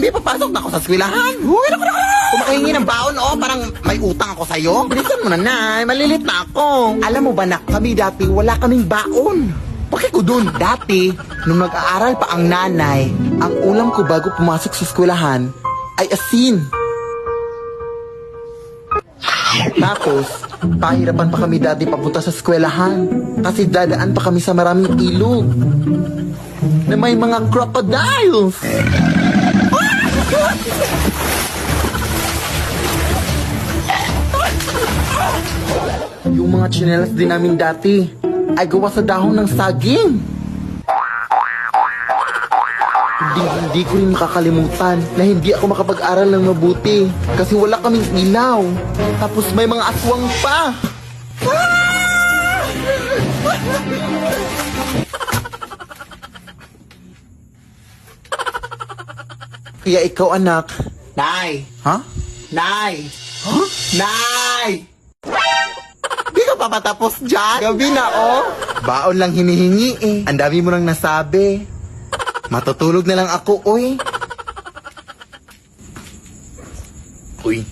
Zombie, papasok na ako sa eskwelahan. Uy, naku, naku! Kumakahingi ng baon, oh, parang may utang ako sa'yo. Bilisan mo na, Nay. Malilit na ako. Alam mo ba, nak, kami dati wala kaming baon. Bakit ko dun? Dati, nung nag-aaral pa ang nanay, ang ulam ko bago pumasok sa eskwelahan ay asin. Tapos, pahirapan pa kami dati papunta sa eskwelahan. Kasi dadaan pa kami sa maraming ilog. Na may mga crocodiles. Yung mga chinelas din namin dati ay gawa sa dahon ng saging. Hindi, hindi ko rin makakalimutan na hindi ako makapag-aral ng mabuti kasi wala kaming ilaw. Tapos may mga aswang pa. Kaya ikaw anak. Nay! Ha? Nay! Ha? Nay! Di ka pa patapos dyan? Gabi na, oh. Baon lang hinihingi eh. Ang dami mo nang nasabi. Matutulog na lang ako, oy. Uy,